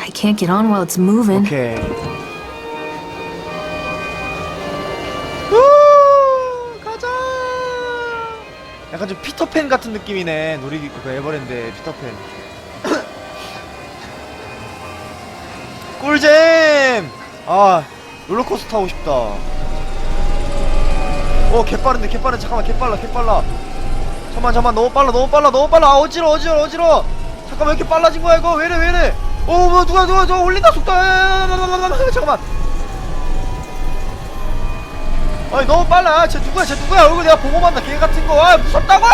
I can't get on while it's moving. 오케이. 우, 가자. 약간 좀 피터팬 같은 느낌이네. 놀이 그 에버랜드 피터팬. 꿀잼. 아 롤러코스터 타고 싶다. 오 개빠른데 개빠른 잠깐만 개빨라 개빨라. 잠만 잠만 너무 빨라 너무 빨라 너무 빨라 아 어지러 어지러 어지러. 잠깐만 왜 이렇게 빨라진 거야 이거 왜래 왜래. 어뭐 누가 누가 누가 올린다. 아, 잠깐만. 아니 너무 빨라 쟤 누구야 쟤 누구야 얼굴 내가 보고 만나 개 같은 거 아, 무섭다고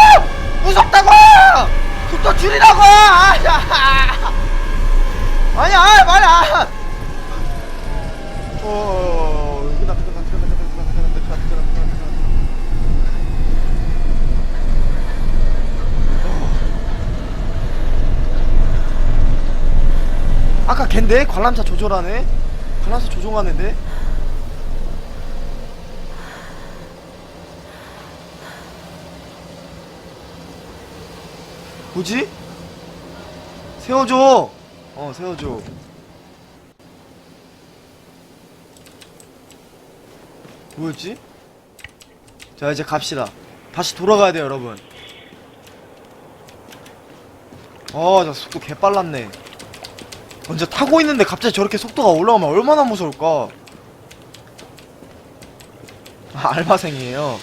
무섭다 아까 걘데? 관람차 조절하네? 관람차 조종하는데? 뭐지? 세워줘. 어 세워줘. 뭐였지? 자 이제 갑시다. 다시 돌아가야 돼요 여러분. 어저 속도 개빨랐네 먼저 타고 있는데 갑자기 저렇게 속도가 올라가면 얼마나 무서울까? 아 알바생이에요